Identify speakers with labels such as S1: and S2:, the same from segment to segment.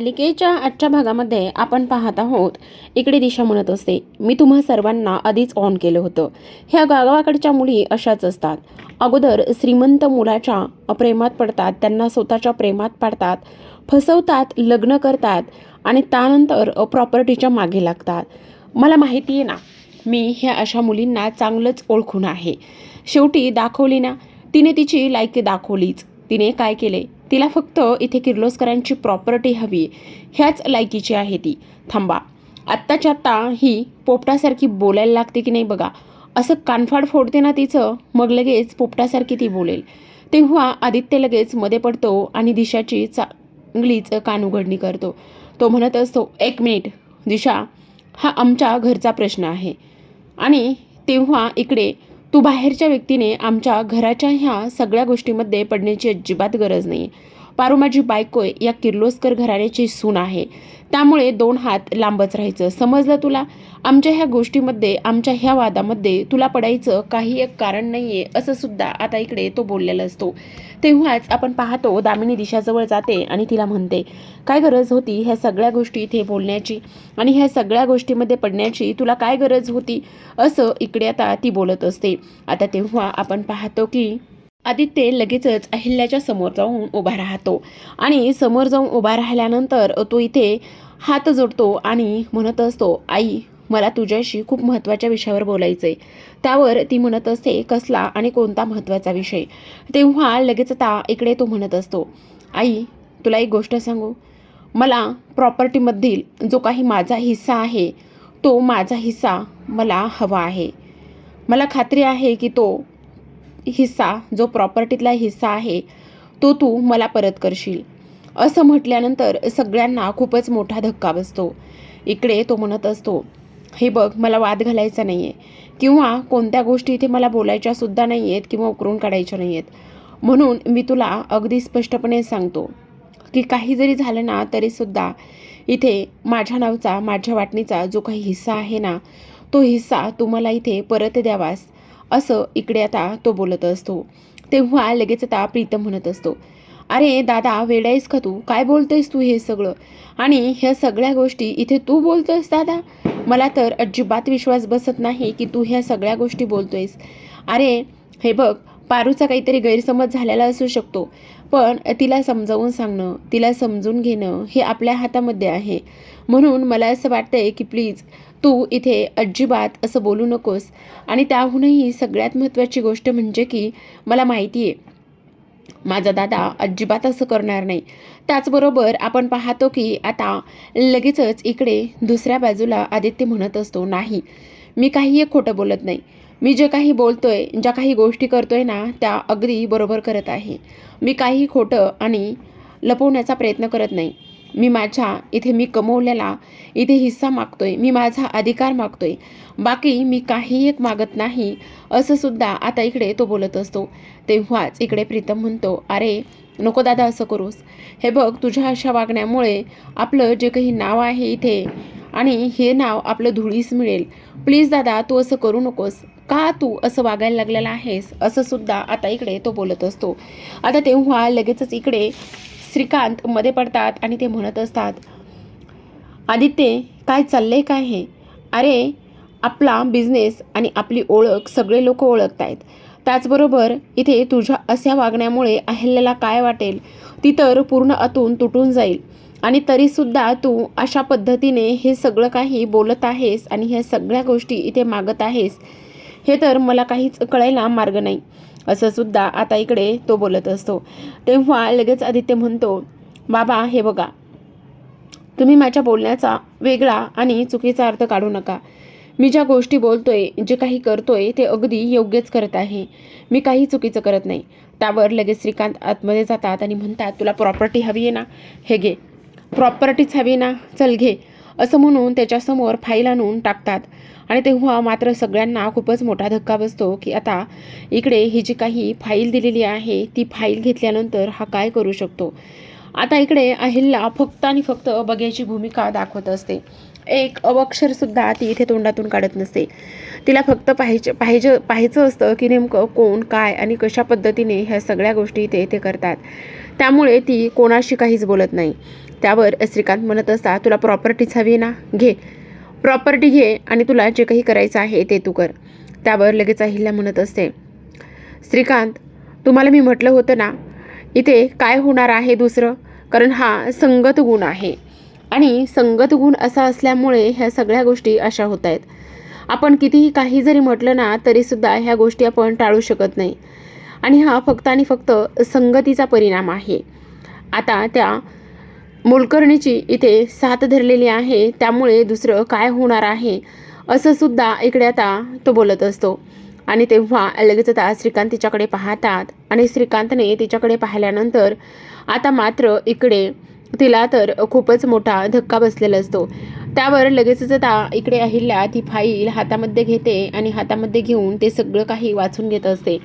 S1: मालिकेच्या आजच्या भागामध्ये आपण पाहत आहोत इकडे दिशा म्हणत असते मी तुम्हा सर्वांना आधीच ऑन केलं होतं. ह्या गावाकडच्या मुली अशाच असतात. अगोदर श्रीमंत मुलाच्या प्रेमात पडतात त्यांना स्वतःच्या प्रेमात पाडतात फसवतात लग्न करतात आणि त्यानंतर प्रॉपर्टीच्या मागे लागतात. मला माहिती आहे ना मी ह्या अशा मुलींना चांगलंच ओळखून आहे. शेवटी दाखवली ना तिने तिची लायकी दाखवलीच. तिने काय केले? तिला फक्त इथे किर्लोस्करांची प्रॉपर्टी हवी. ह्याच लायकीची आहे ती. थांबा. आत्ताच्या आत्ता ही पोपटासारखी बोलायला लागते की नाही बघा? असं कानफाड फोडते ना तिचं मग लगेच पोपटासारखी ती बोलेल. तेव्हा आदित्य लगेच मध्ये पडतो आणि दिशाची चांगलीच कानउघडणी करतो. तो म्हणत असतो एक मिनिट दिशा हा आमच्या घरचा प्रश्न आहे. आणि तेव्हा इकडे तू बाहेरच्या व्यक्तीने आमच्या घराच्या ह्या सगळ्या गोष्टीमध्ये पडण्याची अजिबात गरज नाही. पारू माझी बायको या किर्लोस्कर घराण्याची सून आहे. त्यामुळे दोन हात लांबच राहायचं. समजलं तुला? आमच्या ह्या गोष्टीमध्ये आमच्या ह्या वादामध्ये तुला पडायचं काही एक कारण नाही आहे असं सुद्धा आता इकडे तो बोललेला असतो. तेव्हाच आपण पाहतो दामिनी दिशाजवळ जाते आणि तिला म्हणते काय गरज होती ह्या सगळ्या गोष्टी इथे बोलण्याची? आणि ह्या सगळ्या गोष्टीमध्ये पडण्याची तुला काय गरज होती? असं इकडे आता ती बोलत असते. आता तेव्हा आपण पाहतो की आदित्य लगेचच अहिल्याच्या समोर जाऊन उभा राहतो आणि समोर जाऊन उभा राहिल्यानंतर तो इथे हात जोडतो आणि म्हणत असतो आई मला तुझ्याशी खूप महत्त्वाच्या विषयावर बोलायचं आहे त्यावर ती म्हणत असते कसला आणि कोणता महत्त्वाचा विषय? तेव्हा लगेच आता इकडे तो म्हणत असतो आई तुला एक गोष्ट सांगू? मला प्रॉपर्टीमधील जो काही माझा हिस्सा आहे तो माझा हिस्सा मला हवा आहे. मला खात्री आहे की तो हिस्सा जो प्रॉपर्टीतला हिस्सा आहे तो तू मला परत करशील. असं म्हटल्यानंतर सगळ्यांना खूपच मोठा धक्का बसतो. इकडे तो म्हणत असतो हे बघ मला वाद घालायचा नाही आहे किंवा कोणत्या गोष्टी इथे मला बोलायच्या सुद्धा नाही आहेत किंवा उकरून काढायच्या नाही आहेत म्हणून मी तुला अगदी स्पष्टपणे सांगतो की काही जरी झालं ना तरीसुद्धा इथे माझ्या नावचा माझ्या वाटणीचा जो काही हिस्सा आहे ना तो हिस्सा तुम्हाला इथे परत द्यावास असं इकडे आता तो बोलत असतो. तेव्हा लगेच आता प्रीतम म्हणत असतो अरे दादा वेडाईस का तू? काय बोलतोयस तू हे सगळं? आणि ह्या सगळ्या गोष्टी इथे तू बोलतोयस दादा? मला तर अजिबात विश्वास बसत नाही की तू ह्या सगळ्या गोष्टी बोलतोयस. अरे हे बघ पारूचा काहीतरी गैरसमज झालेला असू शकतो पण तिला समजावून सांगणं तिला समजून घेणं हे आपल्या हातामध्ये आहे. म्हणून मला असं वाटतंय की प्लीज तू इथे अजिबात असं बोलू नकोस. आणि त्याहूनही सगळ्यात महत्त्वाची गोष्ट म्हणजे की मला माहिती आहे माझा दादा अजिबात असं करणार नाही. त्याचबरोबर आपण पाहतो की आता लगेचच इकडे दुसऱ्या बाजूला आदित्य म्हणत असतो नाही मी काही एक खोटं बोलत नाही. मी जे काही बोलतोय ज्या काही गोष्टी करतोय ना त्या अगदी बरोबर करत आहे. मी काही खोटं आणि लपवण्याचा प्रयत्न करत नाही. मी माझ्या इथे मी कमवलेला इथे हिस्सा मागतोय मी माझा अधिकार मागतोय. बाकी मी काही एक मागत नाही असं सुद्धा आता इकडे तो बोलत असतो. तेव्हाच इकडे प्रीतम म्हणतो अरे नको दादा असं करूस. हे बघ तुझ्या अशा वागण्यामुळे आपलं जे काही नाव आहे इथे आणि हे नाव आपलं धुळीस मिळेल. प्लीज दादा तू असं करू नकोस. का तू असं वागायला लागलेला आहेस? असं सुद्धा आता इकडे तो बोलत असतो. आता तेव्हा लगेचच इकडे श्रीकांत मध्ये पडतात आणि ते म्हणत असतात आदित्य काय चाललंय काय हे? अरे आपला बिझनेस आणि आपली ओळख सगळे लोक ओळखत आहेत त्याचबरोबर इथे तुझ्या अशा वागण्यामुळे अहिल्याला काय वाटेल? ती तर पूर्ण आतून तुटून जाईल. आणि तरीसुद्धा तू अशा पद्धतीने हे सगळं काही बोलत आहेस आणि ह्या सगळ्या गोष्टी इथे मागत आहेस हे तर मला काहीच कळायला मार्ग नाही. असं सुद्धा आता इकडे तो बोलत असतो. तेव्हा लगेच आदित्य म्हणतो बाबा हे बघा. तुम्ही माझ्या बोलण्याचा वेगळा आणि चुकीचा अर्थ काढू नका. मी ज्या गोष्टी बोलतोय जे काही करतोय ते अगदी योग्यच करत आहे. मी काही चुकीचं करत नाही. त्यावर लगेच श्रीकांत आतमध्ये जातात आणि म्हणतात तुला प्रॉपर्टी हवी आहे ना? हे घे. प्रॉपर्टीच हवी ना? चल घे. असं म्हणून त्याच्यासमोर फाईल आणून टाकतात. आणि तेव्हा मात्र सगळ्यांना खूपच मोठा धक्का बसतो की आता इकडे ही जी काही फाईल दिलेली आहे ती फाईल घेतल्यानंतर हा काय करू शकतो? आता इकडे अहिल्या फक्त आणि फक्त बघ्याची भूमिका दाखवत असते. एक अवक्षरसुद्धा ती इथे तोंडातून काढत नसते. तिला फक्त पाहिजे पाहिजे पाहायचं असतं की नेमकं कोण काय आणि कशा पद्धतीने ह्या सगळ्या गोष्टी ते ते करतात. त्यामुळे ती कोणाशी काहीच बोलत नाही. त्यावर श्रीकांत म्हणत असता तुला प्रॉपर्टीच हवी ना? घे. प्रॉपर्टी घे आणि तुला जे काही करायचं आहे ते तू कर. त्यावर लगेच अहिल्या म्हणत असते. श्रीकांत तुम्हाला मी म्हटलं होतं ना इथे काय होणार आहे दुसरं? कारण हा संगत गुण आहे. आणि संगत गुण असा असल्यामुळे ह्या सगळ्या गोष्टी अशा होत आहेत. आपण कितीही काही जरी म्हटलं ना तरीसुद्धा ह्या गोष्टी आपण टाळू शकत नाही. आणि हा फक्त आणि फक्त संगतीचा परिणाम आहे. आता त्या मोलकर्णीची इथे साथ धरलेली आहे त्यामुळे दुसरं काय होणार आहे? असं सुद्धा इकडे आता तो बोलत असतो. आणि तेव्हा लगेच आता श्रीकांत तिच्याकडे पाहतात आणि श्रीकांतने तिच्याकडे पाहिल्यानंतर आता मात्र इकडे तिला तर खूपच मोठा धक्का बसलेला असतो. त्यावर लगेचच आता इकडे अहिल्या ती फाईल हातामध्ये घेते आणि हातामध्ये घेऊन ते सगळं काही वाचून घेत असते.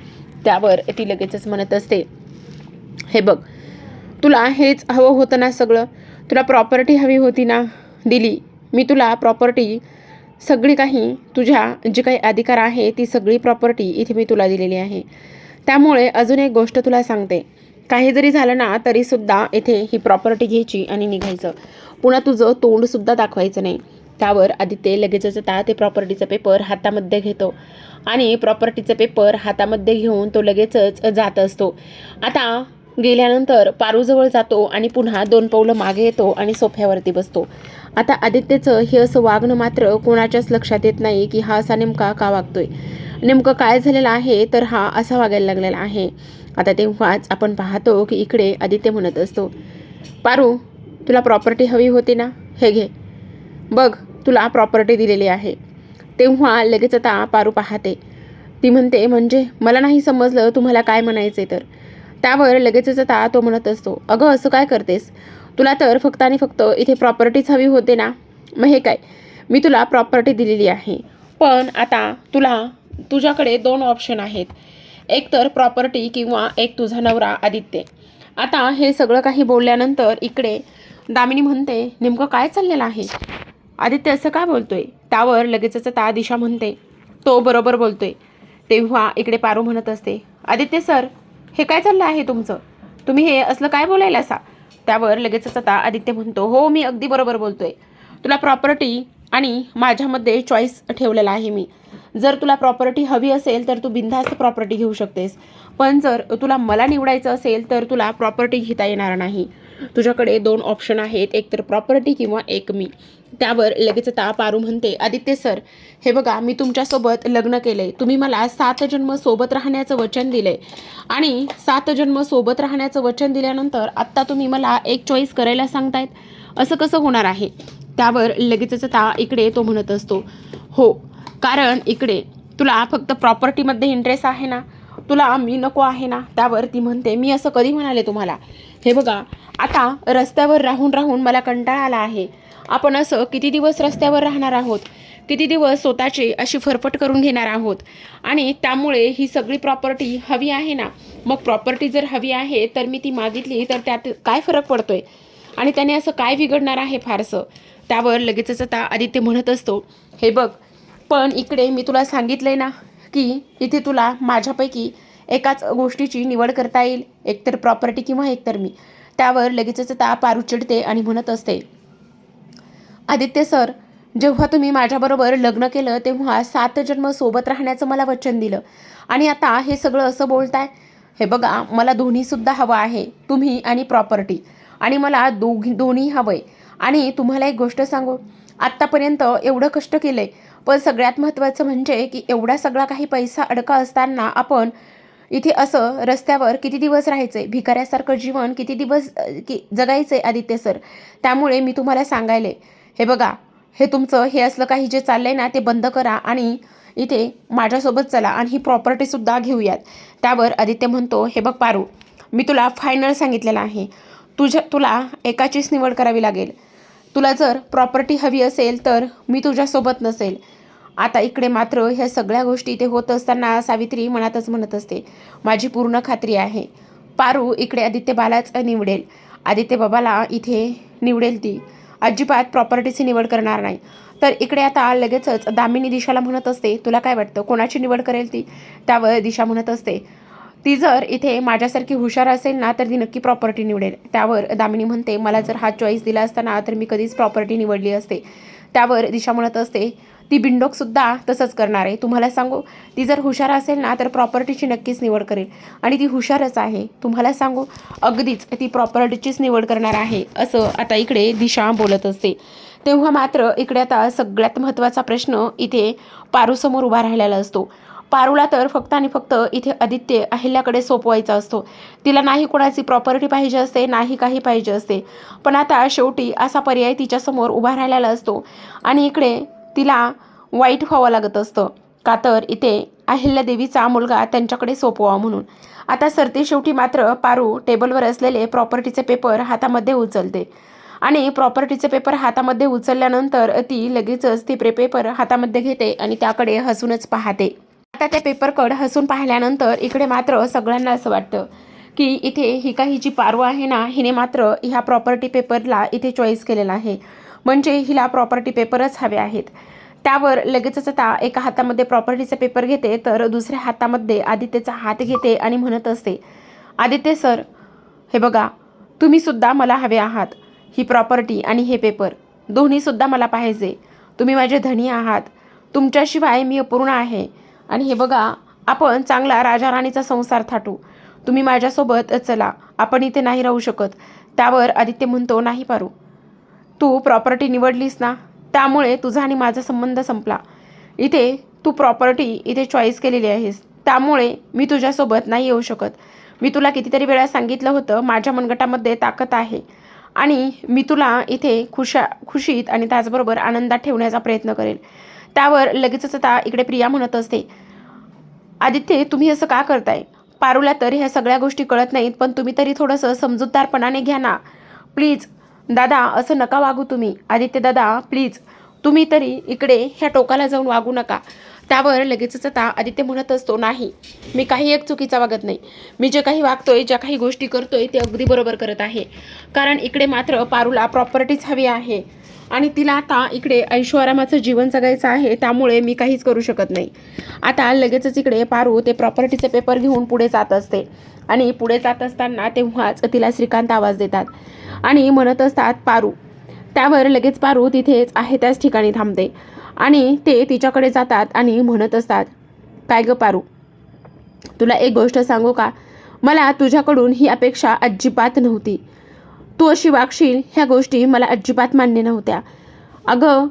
S1: त्यावर ती लगेचच म्हणत असते हे बघ तुला हेच हवं होतं ना सगळं? तुला प्रॉपर्टी हवी होती ना? दिली. मी तुला प्रॉपर्टी सगळी काही तुझ्या जी काही अधिकार आहे ती सगळी प्रॉपर्टी इथे मी तुला दिलेली आहे. त्यामुळे अजून एक गोष्ट तुला सांगते. काही जरी झालं ना तरीसुद्धा इथे ही प्रॉपर्टी घ्यायची आणि निघायचं. पुन्हा तुझं तोंडसुद्धा दाखवायचं नाही. त्यावर आदित्य लगेचच आता ते प्रॉपर्टीचा पेपर हातामध्ये घेतो. आणि प्रॉपर्टीचा पेपर हातामध्ये घेऊन तो लगेचच जात असतो. आता गेल्यानंतर पारूजवळ जातो आणि पुन्हा दोन पावलं मागे येतो आणि सोफ्यावरती बसतो. आता आदित्यचं हे असं वागणं मात्र कोणाच्याच लक्षात येत नाही की हा असा नेमका का वागतोय. नेमकं काय झालेलं आहे तर हा असा वागायला लागलेला आहे. आता तेव्हाच आपण पाहतो की इकडे आदित्य म्हणत असतो पारू तुला प्रॉपर्टी हवी होती ना? हे घे. बघ तुला प्रॉपर्टी दिलेली आहे. तेव्हा लगेच आता पारू पाहते. ती म्हणते म्हणजे? मला नाही समजलं तुम्हाला काय म्हणायचे तर. त्यावर लगेचच आता तो म्हणत असतो अगं असं काय करतेस? तुला तर फक्त आणि फक्त इथे प्रॉपर्टीच हवी होते ना? मग हे काय? मी तुला प्रॉपर्टी दिलेली आहे. पण आता तुला तुझ्याकडे दोन ऑप्शन आहेत. एक तर प्रॉपर्टी किंवा एक तुझा नवरा आदित्य. आता हे सगळं काही बोलल्यानंतर इकडे दामिनी म्हणते नेमकं काय चाललेलं आहे? आदित्य असं काय बोलतोय? त्यावर लगेचच ता दिशा म्हणते. तो बरोबर बोलतोय. तेव्हा इकडे पारू म्हणत असते आदित्य सर हे काय चाललं आहे तुमचं? तुम्ही हे असलं काय बोलायला असा? त्यावर लगेचच आता आदित्य म्हणतो हो मी अगदी बरोबर बोलतोय. तुला प्रॉपर्टी आणि माझ्यामध्ये चॉईस ठेवलेला आहे मी. जर तुला प्रॉपर्टी हवी असेल तर तू बिनधास्त प्रॉपर्टी घेऊ शकतेस. पण जर तुला मला निवडायचं असेल तर तुला प्रॉपर्टी घेता येणार नाही. तुझ्याकडे दोन ऑप्शन आहेत एक तर प्रॉपर्टी किंवा एक मी. त्यावर लगेच आता पारू म्हणते आदित्य सर हे बघा मी तुमच्यासोबत लग्न केलंय. तुम्ही मला सात जन्म सोबत राहण्याचं वचन दिलंय. आणि सात जन्म सोबत राहण्याचं वचन दिल्यानंतर आत्ता तुम्ही मला एक चॉईस करायला सांगतायत? असं कसं होणार आहे? त्यावर लगेचच आता इकडे तो म्हणत असतो. हो कारण इकडे तुला फक्त प्रॉपर्टीमध्ये इंटरेस्ट आहे ना? तुला मी नको आहे ना? त्यावर ती म्हणते. मी असं कधी म्हणाले तुम्हाला? हे बघा आता रस्त्यावर राहून राहून मला कंटाळा आला आहे. आपण असं किती दिवस रस्त्यावर राहणार आहोत? किती दिवस स्वतःची अशी फरफट करून घेणार आहोत? आणि त्यामुळे ही सगळी प्रॉपर्टी हवी आहे ना? मग प्रॉपर्टी जर हवी आहे तर मी ती मागितली तर त्यात काय फरक पडतोय? आणि त्याने असं काय बिघडणार आहे फारसं? त्यावर लगेचच आता आदित्य म्हणत असतो हे बघ पण इकडे मी तुला सांगितलंय ना की इथे तुला माझ्यापैकी एकाच गोष्टीची निवड करता येईल. एकतर प्रॉपर्टी किंवा एकतर मी. त्यावर लगेचच ता पारू चिडते आणि म्हणत असते आदित्य सर जेव्हा तुम्ही माझ्याबरोबर लग्न केलं तेव्हा सात जन्म सोबत राहण्याचं मला वचन दिलं. आणि आता हे सगळं असं बोलताय? हे बघा मला दोन्हीसुद्धा हवं आहे. तुम्ही आणि प्रॉपर्टी आणि मला दोघी दोन्ही हवं आहे आणि तुम्हाला एक गोष्ट सांगू. आत्तापर्यंत एवढं कष्ट केलं आहे पण सगळ्यात महत्त्वाचं म्हणजे की एवढा सगळा काही पैसा अडका असताना आपण इथे असं रस्त्यावर किती दिवस राहायचं आहे भिकाऱ्यासारखं जीवन किती दिवस की जगायचं आहे आदित्य सर? त्यामुळे मी तुम्हाला सांगायले हे बघा हे तुमचं हे असलं काही जे चाललंय ना ते बंद करा आणि इथे माझ्यासोबत चला आणि ही प्रॉपर्टीसुद्धा घेऊयात. त्यावर आदित्य म्हणतो हे बघ पारू मी तुला फायनल सांगितलेलं आहे. तुझ्या तुला एकाचीच निवड करावी लागेल. तुला जर प्रॉपर्टी हवी असेल तर मी तुझ्यासोबत नसेल. आता इकडे मात्र ह्या सगळ्या गोष्टी इथे होत असताना सावित्री मनातच म्हणत असते माझी पूर्ण खात्री आहे. पारू इकडे आदित्य बालाच निवडेल. आदित्य बाबाला इथे निवडेल ती. अजिबात प्रॉपर्टीची निवड करणार नाही. तर इकडे आता लगेचच दामिनी दिशाला म्हणत असते तुला काय वाटतं? कोणाची निवड करेल ती? त्यावर दिशा म्हणत असते ती जर इथे माझ्यासारखी हुशार असेल ना तर ती नक्की प्रॉपर्टी निवडेल. त्यावर दामिनी म्हणते मला जर हा चॉईस दिला असता ना तर मी कधीच प्रॉपर्टी निवडली असते. त्यावर दिशा म्हणत असते ती बिंडोकसुद्धा तसंच करणार आहे. तुम्हाला सांगू ती जर हुशार असेल ना तर प्रॉपर्टीची नक्कीच निवड करेल. आणि ती हुशारच आहे. तुम्हाला सांगू अगदीच ती प्रॉपर्टीचीच निवड करणार आहे. असं आता इकडे दिशा बोलत असते. तेव्हा मात्र इकडे आता सगळ्यात महत्त्वाचा प्रश्न इथे पारूसमोर उभा राहिलेला असतो. पारूला तर फक्त आणि फक्त इथे आदित्य अहिल्याकडे सोपवायचा असतो. तिला नाही कोणाची प्रॉपर्टी पाहिजे असते नाही काही पाहिजे असते. पण आता शेवटी असा पर्याय तिच्यासमोर उभा राहिलेला असतो. आणि इकडे तिला वाईट व्हावं लागत असतं. का तर इथे अहिल्यादेवीचा मुलगा त्यांच्याकडे सोपवा म्हणून. आता सरते शेवटी मात्र पारू टेबलवर असलेले प्रॉपर्टीचे पेपर हातामध्ये उचलते. आणि प्रॉपर्टीचे पेपर हातामध्ये उचलल्यानंतर ती लगेचच ती प्रे पेपर हातामध्ये घेते आणि त्याकडे हसूनच पाहते. आता त्या पेपरकड हसून पाहिल्यानंतर इकडे मात्र सगळ्यांना असं वाटतं की इथे ही काही जी पारू आहे ना हिने मात्र ह्या प्रॉपर्टी पेपरला इथे चॉईस केलेला आहे. म्हणजे हिला प्रॉपर्टी पेपरच हवे आहेत. त्यावर लगेचच आता एका हातामध्ये प्रॉपर्टीचा पेपर घेते तर दुसऱ्या हातामध्ये आदित्यचा हात घेते आणि म्हणत असते आदित्य सर हे बघा तुम्हीसुद्धा मला हवे आहात ही प्रॉपर्टी आणि हे पेपर दोन्हीसुद्धा मला पाहिजे. तुम्ही माझे धनी आहात. तुमच्याशिवाय मी अपूर्ण आहे. आणि हे बघा आपण चांगला राजा राणीचा संसार थाटू. तुम्ही माझ्यासोबत चला आपण इथे नाही राहू शकत. त्यावर आदित्य म्हणतो नाही पारू. तू प्रॉपर्टी निवडलीस ना त्यामुळे तुझा आणि माझा संबंध संपला. इथे तू प्रॉपर्टी इथे चॉईस केलेली आहेस. त्यामुळे मी तुझ्यासोबत नाही येऊ शकत. मी तुला कितीतरी वेळा सांगितलं होतं माझ्या मनगटामध्ये ताकद आहे. आणि मी तुला इथे खुशा खुशीत आणि त्याचबरोबर आनंदात ठेवण्याचा प्रयत्न करेल. त्यावर लगेचच आता इकडे प्रिया म्हणत असते आदित्य तुम्ही असं का करताय? पारूला तर ह्या सगळ्या गोष्टी कळत नाहीत पण तुम्ही तरी थोडंसं समजूतदारपणाने घ्या ना. प्लीज दादा असं नका वागू तुम्ही. आदित्य दादा प्लीज तुम्ही तरी इकडे ह्या टोकाला जाऊन वागू नका. त्यावर लगेचच आता आदित्य म्हणत असतो नाही मी काही एक चुकीचा वागत नाही. मी जे काही वागतोय ज्या काही गोष्टी करतोय ते अगदी बरोबर करत आहे. कारण इकडे मात्र पारूला प्रॉपर्टीच हवी आहे. आणि तिला आता इकडे ऐश्वरामाचं जीवन जगायचं आहे त्यामुळे मी काहीच करू शकत नाही. आता लगेचच इकडे पारू ते प्रॉपर्टीचे पेपर घेऊन पुढे जात असते. आणि पुढे जात असताना तेव्हाच तिला श्रीकांत आवाज देतात. आणि म्हणत असतात पारू. त्यावर लगेच पारू तिथेच आहे त्याच ठिकाणी थांबते. आणि ते तिच्याकडे जातात आणि म्हणत असतात काय ग पारू? तुला एक गोष्ट सांगू का? मला तुझ्याकडून ही अपेक्षा अजिबात नव्हती. तू अशी वागशील ह्या गोष्टी मला अजिबात मान्य नव्हत्या. अगं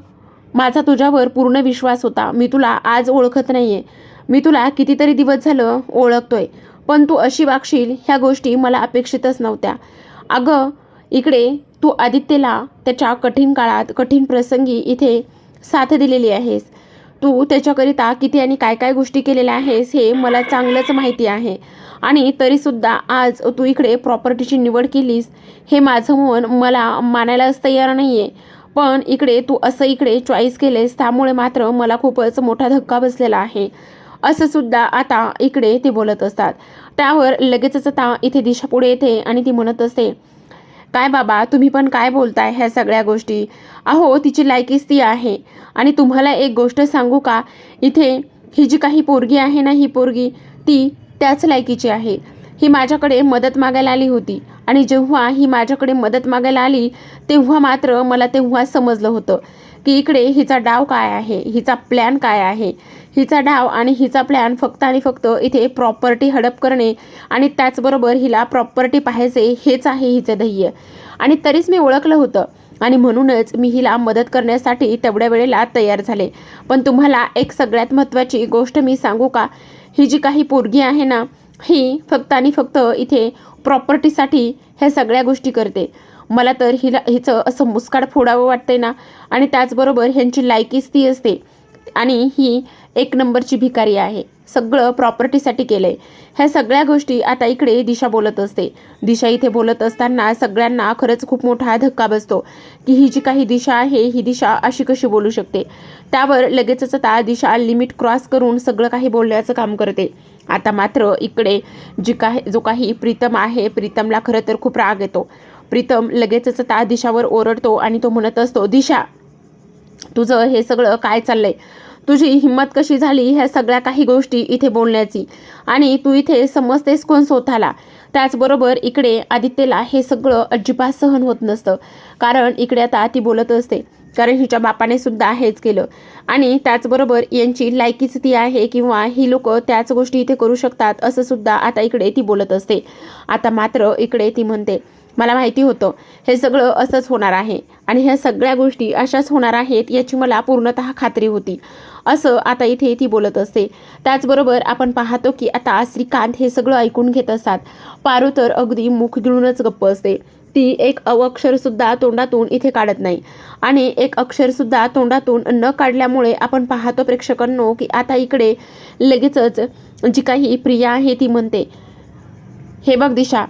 S1: माझा तुझ्यावर पूर्ण विश्वास होता. मी तुला आज ओळखत नाही आहे मी तुला कितीतरी दिवस झालं ओळखतोय. पण तू अशी वागशील ह्या गोष्टी मला अपेक्षितच नव्हत्या. अगं इकडे तू आदित्यला त्याच्या कठीण काळात कठीण प्रसंगी इथे साथ दिलेली आहेस. तू त्याच्याकरिता किती आणि काय काय गोष्टी केलेल्या आहेस हे मला चांगलंच माहिती आहे. आणि तरीसुद्धा आज तू इकडे प्रॉपर्टीची निवड केलीस हे माझं मन मला मानायलाच तयार नाही आहे पण इकडे तू असं इकडे चॉईस केलेस त्यामुळे मात्र मला खूपच मोठा धक्का बसलेला आहे. असं सुद्धा आता इकडे ते बोलत असतात. त्यावर लगेचच आता इथे दिशा पुढे येते आणि ती म्हणत असते काय बाबा? तुम्ही पण काय बोलताय ह्या सगळ्या गोष्टी? अहो तिची लायकीच ती आहे. आणि तुम्हाला एक गोष्ट सांगू का? इथे ही जी काही पोरगी आहे ना ही पोरगी ती त्याच लायकीची आहे. ही माझ्याकडे मदत मागायला आली होती. आणि जेव्हा ही माझ्याकडे मदत मागायला आली तेव्हा मात्र मला तेव्हा समजलं होतं. की इकडे हिचा डाव काय आहे? हिचा प्लॅन काय आहे? हिचा डाव आणि हिचा प्लॅन फक्त आणि फक्त इथे प्रॉपर्टी हडप करणे आणि त्याचबरोबर हिला प्रॉपर्टी पाहायचे हेच आहे हिचं ध्येय. आणि तरीच मी ओळखलं होतं. आणि म्हणूनच मी हिला मदत करण्यासाठी तेवढ्या वेळेला तयार झाले. पण तुम्हाला एक सगळ्यात महत्त्वाची गोष्ट मी सांगू का? ही जी काही पोरगी आहे ना ही फक्त आणि फक्त इथे प्रॉपर्टीसाठी ह्या सगळ्या गोष्टी करते. मला तर हिला हिचं असं मुस्काड फोडावं वाटतंय ना. आणि त्याचबरोबर ह्यांची लायकीच ती असते. आणि ही एक नंबरची भिकारी आहे. सगळं प्रॉपर्टीसाठी केलं आहे ह्या सगळ्या गोष्टी आता इकडे दिशा बोलत असते. दिशा इथे बोलत असताना सगळ्यांना खरंच खूप मोठा धक्का बसतो. की ही जी काही दिशा आहे ही दिशा अशी कशी बोलू शकते? त्यावर लगेचच आता दिशा लिमिट क्रॉस करून सगळं काही बोलण्याचं काम करते. आता मात्र इकडे जी काही जो काही प्रीतम आहे प्रीतमला खरं तर खूप राग येतो. प्रीतम लगेचच त्या दिशावर ओरडतो आणि तो म्हणत असतो दिशा तुझं हे सगळं काय चाललंय? तुझी हिंमत कशी झाली ह्या सगळ्या काही गोष्टी इथे बोलण्याची? आणि तू इथे समजतेस कोण स्वतःला? त्याचबरोबर इकडे आदित्यला हे सगळं अजिबात सहन होत नसतं. कारण इकडे आता ती बोलत असते. कारण हिच्या बापाने सुद्धा हेच केलं. आणि त्याचबरोबर यांची लायकीच ती आहे किंवा ही लोक त्याच गोष्टी इथे करू शकतात असं सुद्धा आता इकडे ती बोलत असते. आता मात्र इकडे ती म्हणते मला माहिती होतं. हे सगळं असंच होणार आहे. आणि ह्या सगळ्या गोष्टी अशाच होणार आहेत याची मला पूर्णतः खात्री होती. असं आता इथे ती बोलत असते. त्याचबरोबर आपण पाहतो की आता श्रीकांत हे सगळं ऐकून घेत असतात. पारू तर अगदी मुख गिळूनच गप्प असते. ती एक अवक्षरसुद्धा तोंडातून इथे काढत नाही. आणि एक अक्षरसुद्धा तोंडातून न काढल्यामुळे आपण पाहतो प्रेक्षकांनो की आता इकडे लगेचच जी काही प्रिया आहे ती म्हणते हे बघ दिशा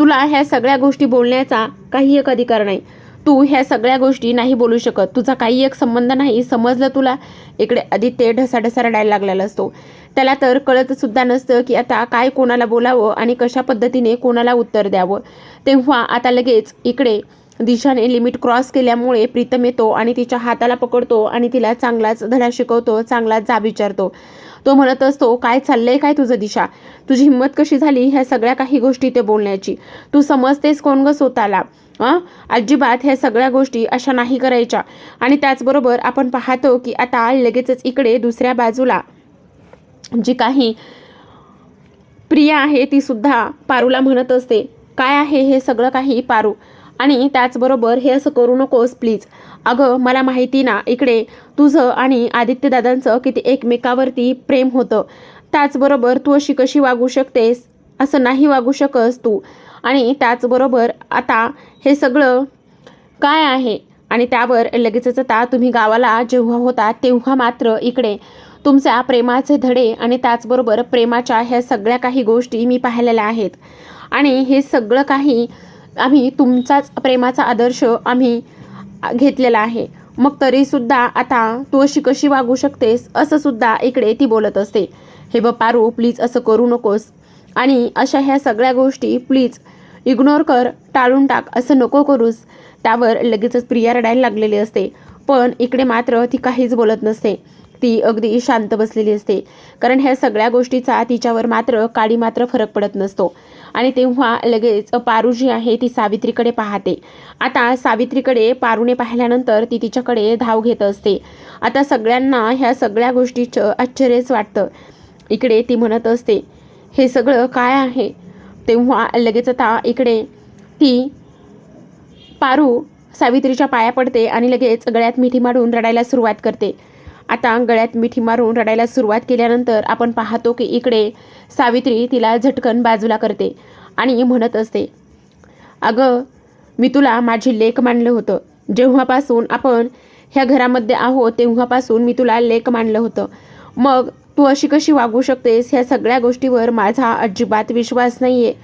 S1: तुला ह्या सगळ्या गोष्टी बोलण्याचा काही एक अधिकार नाही. तू ह्या सगळ्या गोष्टी नाही बोलू शकत. तुझा काही एक संबंध नाही. समजलं तुला? इकडे आदित्य ढसाढसा रडायला लागलेला असतो. त्याला तर कळत सुद्धा नसतं की आता काय कोणाला बोलावं आणि कशा पद्धतीने कोणाला उत्तर द्यावं. तेव्हा आता लगेच इकडे दिशाने लिमिट क्रॉस केल्यामुळे प्रीतम येतो आणि तिच्या हाताला पकडतो आणि तिला चांगलाच धडा शिकवतो चांगलाच जाब विचारतो. तो म्हणत असतो काय चाललंय? काय तुझं दिशा? तुझी हिंमत कशी झाली ह्या सगळ्या काही गोष्टी ते बोलण्याची? तू समजतेस कोण ग स्वतःला? अजिबात ह्या सगळ्या गोष्टी अशा नाही करायच्या. आणि त्याचबरोबर आपण पाहतो की आता लगेचच इकडे दुसऱ्या बाजूला जी काही प्रिया आहे ती सुद्धा पारूला म्हणत असते काय आहे हे सगळं काही पारू? आणि त्याचबरोबर हे असं करू नकोस प्लीज अगं मला माहिती ना इकडे तुझं आणि आदित्यदादांचं किती एकमेकावरती प्रेम होतं. त्याचबरोबर तू अशी कशी वागू शकतेस? असं नाही वागू शकस तू. आणि त्याचबरोबर आता हे सगळं काय आहे? आणि त्यावर लगेचच आता तुम्ही गावाला जेव्हा होता तेव्हा मात्र इकडे तुमच्या प्रेमाचे धडे आणि त्याचबरोबर प्रेमाच्या ह्या सगळ्या काही गोष्टी मी पाहिलेल्या आहेत. आणि हे सगळं काही आम्ही तुमचाच प्रेमाचा आदर्श आम्ही घेतलेला आहे. मग तरीसुद्धा आता तू अशी कशी वागू शकतेस असं सुद्धा इकडे ती बोलत असते. हे ब पारू प्लीज असं करू नकोस. आणि अशा ह्या सगळ्या गोष्टी प्लीज इग्नोर कर टाळून टाक असं नको करूस. त्यावर लगेचच प्रिया रडायला लागलेली असते. पण इकडे मात्र ती काहीच बोलत नसते. ती अगदी शांत बसलेली असते. कारण ह्या सगळ्या गोष्टीचा तिच्यावर मात्र काडी मात्र फरक पडत नसतो. आणि तेव्हा लगेच पारू जी आहे ती सावित्रीकडे पाहते. आता सावित्रीकडे पारूने पाहिल्यानंतर ती तिच्याकडे धाव घेत असते. आता सगळ्यांना ह्या सगळ्या गोष्टीचं आश्चर्यच वाटतं. इकडे ती म्हणत असते हे सगळं काय आहे? तेव्हा लगेच आता इकडे ती पारू सावित्रीच्या पाया पडते आणि लगेच गळ्यात मिठी मारून रडायला सुरुवात करते. आता गळ्यात मिठी मारून रडायला सुरुवात केल्यानंतर आपण पाहतो की इकडे सावित्री तिला झटकन बाजूला करते आणि म्हणत असते अगं मी तुला माझी लेख मानलं होतं. जेव्हापासून आपण ह्या घरामध्ये आहोत तेव्हापासून मी तुला लेख मानलं होतं. मग तू अशी कशी वागू शकतेस? ह्या सगळ्या गोष्टीवर माझा अजिबात विश्वास नाही आहे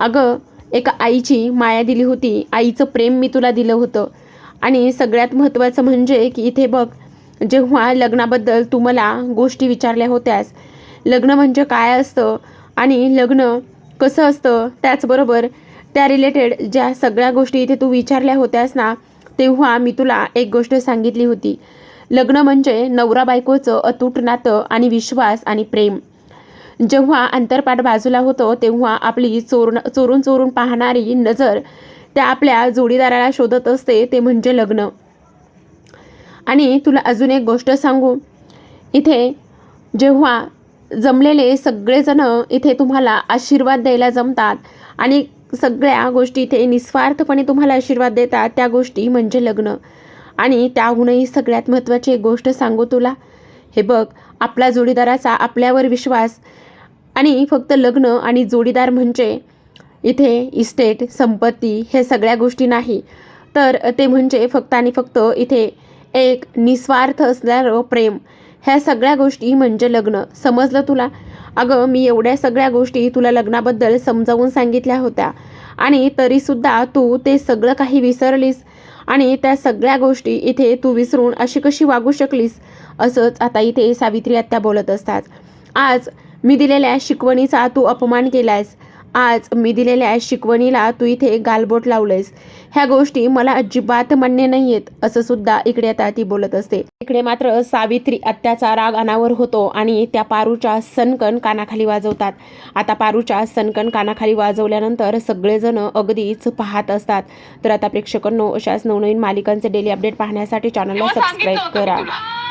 S1: अगं एका आईची माया दिली होती. आईचं प्रेम मी तुला दिलं होतं. आणि सगळ्यात महत्त्वाचं म्हणजे की इथे बघ जेव्हा लग्नाबद्दल तू मला गोष्टी विचारल्या होत्यास लग्न म्हणजे काय असतं आणि लग्न कसं असतं त्याचबरोबर त्या रिलेटेड ज्या सगळ्या गोष्टी इथे तू विचारल्या होत्यास ना तेव्हा मी तुला एक गोष्ट सांगितली होती. लग्न म्हणजे नवरा बायकोचं अतूट नातं आणि विश्वास आणि प्रेम. जेव्हा अंतरपाठ बाजूला होतो तेव्हा आपली चोरण चोरून चोरून पाहणारी नजर त्या आपल्या जोडीदाराला शोधत असते ते म्हणजे लग्न. आणि तुला अजून एक गोष्ट सांगू. इथे जेव्हा जमलेले सगळेजण इथे तुम्हाला आशीर्वाद द्यायला जमतात आणि सगळ्या गोष्टी इथे निस्वार्थपणे तुम्हाला आशीर्वाद देतात त्या गोष्टी म्हणजे लग्न. आणि त्याहूनही सगळ्यात महत्त्वाची एक गोष्ट सांगू तुला. हे बघ आपला जोडीदाराचा आपल्यावर विश्वास आणि फक्त लग्न आणि जोडीदार म्हणजे इथे इस्टेट संपत्ती हे सगळ्या गोष्टी नाही. तर ते म्हणजे फक्त आणि फक्त इथे एक निस्वार्थ असणारं प्रेम. ह्या सगळ्या गोष्टी म्हणजे लग्न. समजलं तुला? अगं मी एवढ्या सगळ्या गोष्टी तुला लग्नाबद्दल समजावून सांगितल्या होत्या. आणि तरीसुद्धा तू ते सगळं काही विसरलीस. आणि त्या सगळ्या गोष्टी इथे तू विसरून अशी कशी वागू शकलीस? असंच आता इथे सावित्री आत्या बोलत असतात. आज मी दिलेल्या शिकवणीचा तू अपमान केलायस. आज मी दिलेल्या शिकवणीला तू इथे गालबोट लावलंयस. ह्या गोष्टी मला अजिबात मान्य नाही आहेत असं सुद्धा इकडे आता ती बोलत असते. इकडे मात्र सावित्री अत्याचा राग अनावर होतो आणि त्या पारूच्या सनकन कानाखाली वाजवतात. आता पारूच्या सनकन कानाखाली वाजवल्यानंतर सगळेजण अगदीच पाहत असतात. तर आता प्रेक्षकांनो अशाच नवनवीन मालिकांचे डेली अपडेट पाहण्यासाठी चॅनलला सबस्क्राईब करा.